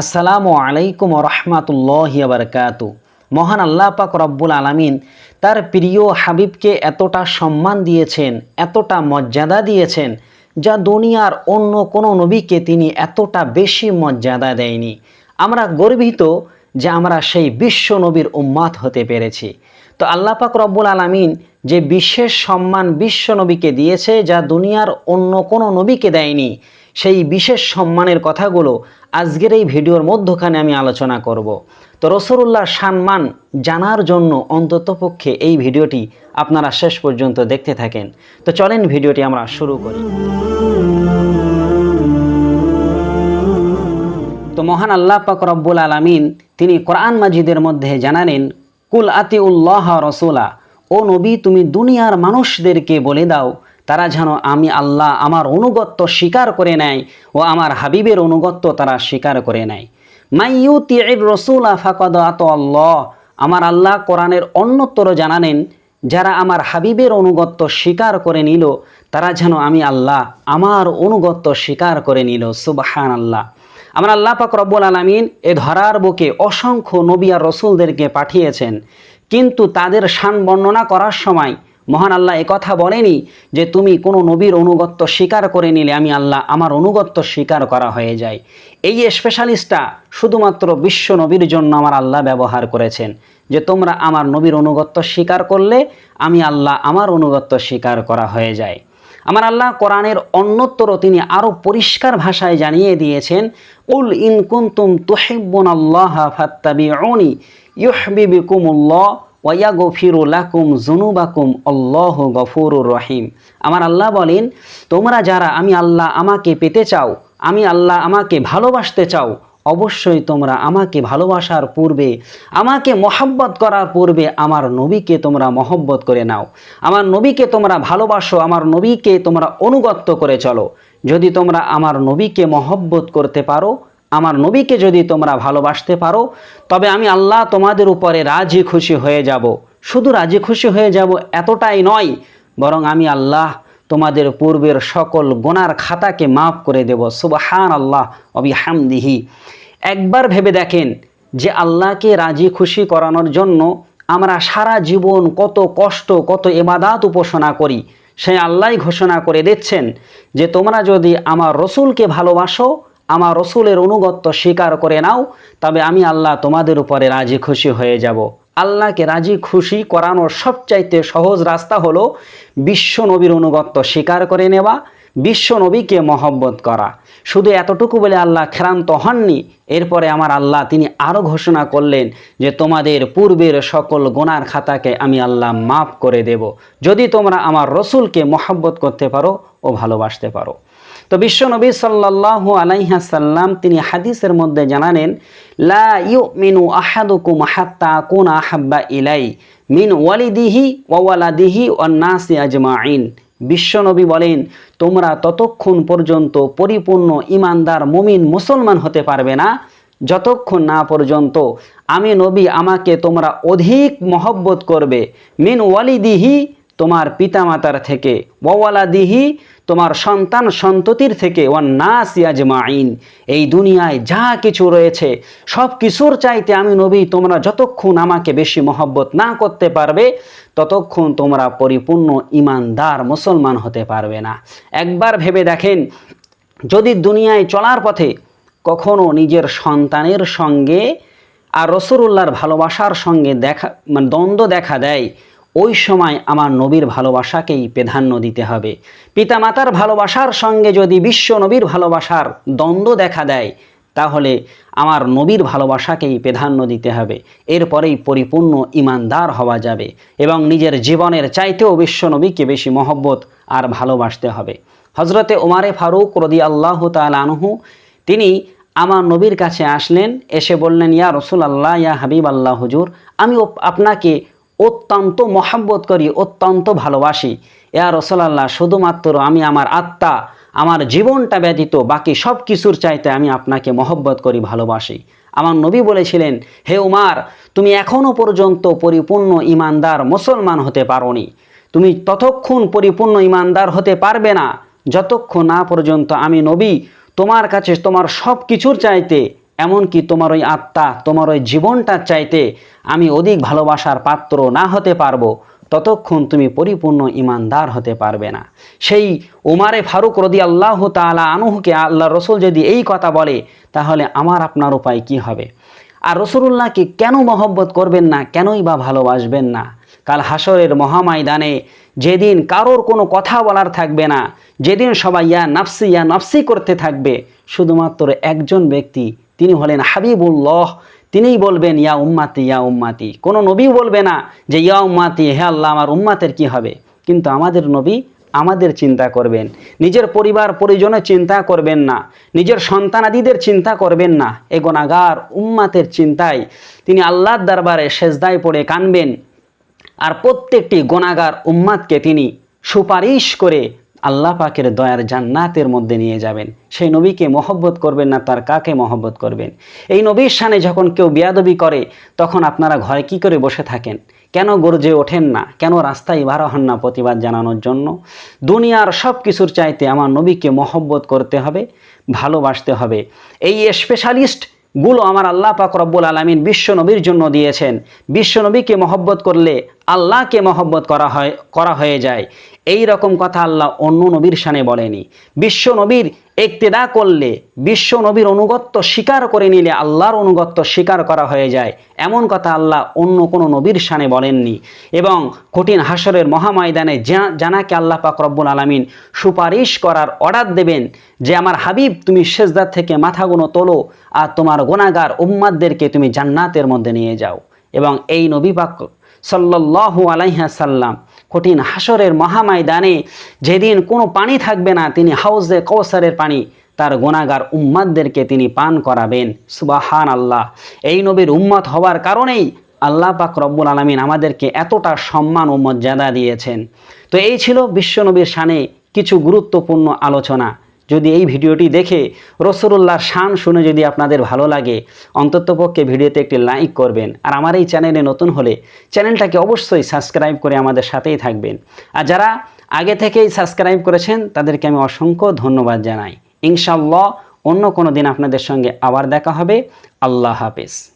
আসসালামু আলাইকুম রহমাতুল্লাহ বারকাত মহান আল্লাহ পাক রব্বুল আলামিন তার প্রিয় হাবিবকে এতটা সম্মান দিয়েছেন, এতটা মর্যাদা দিয়েছেন, যা দুনিয়ার অন্য কোনো নবীকে তিনি এতটা বেশি মর্যাদা দেয়নি। আমরা গর্বিত যে আমরা সেই বিশ্ব নবীর উম্মাত হতে পেরেছি। তো আল্লাহ পাক রব্বুল আলামিন যে বিশেষ সম্মান বিশ্ব নবীকে দিয়েছে, যা দুনিয়ার অন্য কোনো নবীকে দেয়নি সেই বিশেষ সম্মানের কথাগুলো আজকের এই ভিডিওর মধ্যখানে আমি আলোচনা করব। তো রসুল্লাহ সম্মান জানার জন্য অন্ততপক্ষে এই ভিডিওটি আপনারা শেষ পর্যন্ত দেখতে থাকেন। তো চলেন ভিডিওটি আমরা শুরু করি। তো মহান আল্লাহ পাক রব্বুল আলামিন তিনি কোরআন মাজিদের মধ্যে জানালেন, কুল আতি উল্লাহ রসুলা, ও নবী তুমি দুনিয়ার মানুষদেরকে বলে দাও তারা যেন আমি আল্লাহ আমার অনুগত্য স্বীকার করে নেয় ও আমার হাবিবের অনুগত্য তারা স্বীকার করে নেয়। মাইয়ু তির রসুলা ফাকদ আত আল্লাহ। আমার আল্লাহ কোরআনের অন্যতর জানানেন যারা আমার হাবিবের অনুগত্য স্বীকার করে নিল, তারা যেন আমি আল্লাহ আমার অনুগত্য স্বীকার করে নিল। সুবাহান আল্লাহ আমার আল্লাহ পাক রব্বুল আলমিন এ ধরার বুকে অসংখ্য নবিয়া রসুলদেরকে পাঠিয়েছেন। কিন্তু তাদের শান বর্ণনা করার সময় মহান আল্লাহ কথা বলেনি যে তুমি কোনো নবীর অনুগত্য স্বীকার করে নিলে আমি আল্লাহ আমার অনুগত্য স্বীকার করা হয়ে যায়। এই স্পেশালিস্টটা শুধুমাত্র বিশ্ব নবীর জন্য আমার আল্লাহ ব্যবহার করেছেন যে তোমরা আমার নবীর অনুগত্য স্বীকার করলে আমি আল্লাহ আমার অনুগত্য স্বীকার করা হয়ে যায়। আমার আল্লাহ কোরআনের অন্যত্র তিনি আরও পরিষ্কার ভাষায় জানিয়ে দিয়েছেন, উল ইন কুন্তুম তুহিব্বুন আল্লাহ ফাত্তাবিউনি ইউহবিবিকুমুল্লাহ ওয়া গফিরু লাকুম জুনুবাকুম আল্লাহ গফুরুর রহিম। আমার আল্লাহ বলেন, তোমরা যারা আমি আল্লাহ আমাকে পেতে চাও, আমি আল্লাহ আমাকে ভালোবাসতে চাও, অবশ্যই তোমরা আমাকে ভালোবাসার পূর্বে, আমাকে মহব্বত করার পূর্বে আমার নবীকে তোমরা মহব্বত করে নাও। আমার নবীকে তোমরা ভালোবাসো, আমার নবীকে তোমরা অনুগত্য করে চলো। যদি তোমরা আমার নবীকে মহব্বত করতে পারো আমার নবীকে যদি তোমরা ভালোবাসতে পারো, তবে আমি আল্লাহ তোমাদের উপরে রাজি খুশি হয়ে যাব। শুধু রাজি খুশি হয়ে যাব এতটাই নয়, বরং আমি আল্লাহ তোমাদের পূর্বের সকল গোনার খাতাকে মাফ করে দেব। সুবাহান আল্লাহ অবি হামদিহি একবার ভেবে দেখেন যে আল্লাহকে রাজি খুশি করানোর জন্য আমরা সারা জীবন কত কষ্ট, কত এবাদাত উপাসনা করি। সে আল্লাহ ঘোষণা করে দিচ্ছেন যে তোমরা যদি আমার রসুলকে ভালোবাসো আমার রসুলের অনুগত্য স্বীকার করে নাও, তবে আমি আল্লাহ তোমাদের উপরে রাজি খুশি হয়ে যাব। আল্লাহকে রাজি খুশি করানোর সবচাইতে সহজ রাস্তা হলো বিশ্ব নবীর অনুগত্য স্বীকার করে নেওয়া, বিশ্ব নবীকে মহব্বত করা। শুধু এতটুকু বলে আল্লাহ খেরান্ত হননি, এরপরে আমার আল্লাহ তিনি আরও ঘোষণা করলেন যে তোমাদের পূর্বের সকল গোনার খাতাকে আমি আল্লাহ মাফ করে দেব। যদি তোমরা আমার রসুলকে মহব্বত করতে পারো ও ভালোবাসতে পারো। তো বিশ্ব নবী সাল্লাহ আলাইহাসাল্লাম তিনি হাদিসের মধ্যে জানালেন, লা ইউ মিনু আহাদুকুম হাত্তা কুন আহাব্বা ইলাই, মিন ওয়ালিদিহি ওয়ালাদিহি নাসি আজমাইন বিশ্বনবী বলেন, তোমরা ততক্ষণ পর্যন্ত পরিপূর্ণ ইমানদার মুমিন মুসলমান হতে পারবে না। যতক্ষণ না পর্যন্ত আমি নবী আমাকে তোমরা অধিক মহব্বত করবে, মিন ওয়ালিদিহি তোমার পিতামাতার থেকে ওয়ালাদিহি তোমার সন্তান সন্ততির থেকে, ওয়ান্নাস ইয়াজমাইন এই দুনিয়ায় যা কিছু রয়েছে, সব কিছুর চাইতে আমি নবী, তোমরা যতক্ষণ আমাকে বেশি মহব্বত না করতে পারবে, ততক্ষণ তোমরা পরিপূর্ণ ইমানদার মুসলমান হতে পারবে না। একবার ভেবে দেখেন, যদি দুনিয়ায় চলার পথে কখনো নিজের সন্তানের সঙ্গে আর রসুল্লাহর ভালোবাসার সঙ্গে দেখা মানে দ্বন্দ্ব দেখা দেয় ওই সময় আমার নবীর ভালোবাসাকেই প্রাধান্য দিতে হবে। পিতামাতার ভালোবাসার সঙ্গে যদি বিশ্ব নবীর ভালোবাসার দ্বন্দ্ব দেখা দেয়, তাহলে আমার নবীর ভালোবাসাকেই প্রাধান্য দিতে হবে। এরপরেই পরিপূর্ণ ইমানদার হওয়া যাবে এবং নিজের জীবনের চাইতেও বিশ্ব নবীকে বেশি মহব্বত আর ভালোবাসতে হবে। হজরতে ওমারে ফারুক রদি আল্লাহ তালহু তিনি আমার নবীর কাছে আসলেন, এসে বললেন, ইয়া রসুল আল্লাহ ইয়া হাবিব আল্লাহ হুজুর, আমি আপনাকে অত্যন্ত মহাব্বত করি অত্যন্ত ভালোবাসি। ইয়া রসলাল্লাহ, শুধুমাত্র আমি আমার আত্মা, আমার জীবনটা ব্যতীত বাকি সব কিছুর চাইতে আমি আপনাকে মহব্বত করি, ভালোবাসি। আমার নবী বলেছিলেন, হে উমার, তুমি এখনও পর্যন্ত পরিপূর্ণ ইমানদার মুসলমান হতে পারোনি। তুমি ততক্ষণ পরিপূর্ণ ইমানদার হতে পারবে না। যতক্ষণ না পর্যন্ত আমি নবী, তোমার কাছে তোমার সব কিছুর চাইতে এমনকি তোমার ওই আত্মা, তোমার ওই জীবনটার চাইতে আমি অধিক ভালোবাসার পাত্র না হতে পারব, ততক্ষণ তুমি পরিপূর্ণ ইমানদার হতে পারবে না। সেই উমারে ফারুক রদি আল্লাহ তালা আনুহকে আল্লাহ রসুল যদি এই কথা বলে, তাহলে আমার আপনার উপায় কি হবে? আর রসুল্লাহকে কেন মহব্বত করবেন না, কেনই বা ভালোবাসবেন না? কাল হাসরের মহাময়দানে যেদিন কারোর কোনো কথা বলার থাকবে না, যেদিন সবাই ইয়া নাফসি ইয়া নাফসি করতে থাকবে, শুধুমাত্র একজন ব্যক্তি তিনি হলেন হাবিবুল্লাহ। তিনিই বলবেন, ইয়া উম্মাতি ইয়া উম্মাতি। কোনো নবী বলবে না যে, ইয়া উম্মাতি, হে আল্লাহ, আমার উম্মাতের কি হবে? কিন্তু আমাদের নবী আমাদের চিন্তা করবেন। নিজের পরিবার পরিজনের চিন্তা করবেন না। নিজের সন্তানাদিদের চিন্তা করবেন না। এ গোনাগার উম্মাতের চিন্তায় তিনি আল্লাহর দরবারে সেজদায় পড়ে কানবেন। আর প্রত্যেকটি গোনাগার উম্মাদকে তিনি সুপারিশ করে আল্লাহ পাকের দয়ার জান্নাতের মধ্যে নিয়ে যাবেন। সেই নবীকে মহব্বত করবেন না, তার কাকে মহব্বত করবেন? এই নবীর সানে যখন কেউ বিয়াদবি করে, তখন আপনারা ঘরে কি করে বসে থাকেন? কেন গর্জে ওঠেন না? কেন রাস্তায় বার হন না প্রতিবাদ জানানোর জন্য? দুনিয়ার সব কিছুর চাইতে আমার নবীকে মহব্বত করতে হবে, ভালোবাসতে হবে। এই স্পেশালিস্ট গুলো আমার আল্লাহ পাক রব্বুল আলমিন বিশ্বনবীর জন্য দিয়েছেন। বিশ্বনবীকে মহব্বত করলে আল্লাহকে মহব্বত করা হয়, করা হয়ে যায়। এই রকম কথা আল্লাহ অন্য নবীর সানে বলেনি। বিশ্ব নবীর একতেদা করলে বিশ্ব নবীর অনুগত্য স্বীকার করে নিলে আল্লাহর অনুগত্য স্বীকার করা হয়ে যায়। এমন কথা আল্লাহ অন্য কোনো নবীর সানে বলেননি। এবং কঠিন হাসরের মহাময়দানে জানাকে আল্লাহ পাক রব্বুল আলমিন সুপারিশ করার অর্ডার দেবেন যে, আমার হাবিব, তুমি সেজদার থেকে মাথাগুলো তোলো আর তোমার গোনাগার উম্মাদদেরকে তুমি জান্নাতের মধ্যে নিয়ে যাও। এবং এই নবী পাক সাল্লাল্লাহু আলাইহা সাল্লাম কঠিন হাসরের মহামায়দানে যেদিন কোনো পানি থাকবে না, তিনি হাউজে কৌসারের পানি, তার গোনাগার উম্মাদদেরকে তিনি পান করাবেন। সুবাহান আল্লাহ এই নবীর উম্মত হওয়ার কারণেই আল্লাহ পাক রব্বুল আলমিন আমাদেরকে এতটা সম্মান ও মর্যাদা দিয়েছেন। তো এই ছিল বিশ্বনবীর শানে কিছু গুরুত্বপূর্ণ আলোচনা। যদি এই ভিডিওটি দেখে রসুল্লাহর শান শুনে যদি আপনাদের ভালো লাগে অন্ততপক্ষে ভিডিওতে একটি লাইক করবেন। আর আমার এই চ্যানেলে নতুন হলে চ্যানেলটাকে অবশ্যই সাবস্ক্রাইব করে আমাদের সাথেই থাকবেন। আর যারা আগে থেকেই সাবস্ক্রাইব করেছেন, তাদেরকে আমি অসংখ্য ধন্যবাদ জানাই। ইনশাল্লাহ অন্য কোনো দিন আপনাদের সঙ্গে আবার দেখা হবে। আল্লাহ হাফেজ।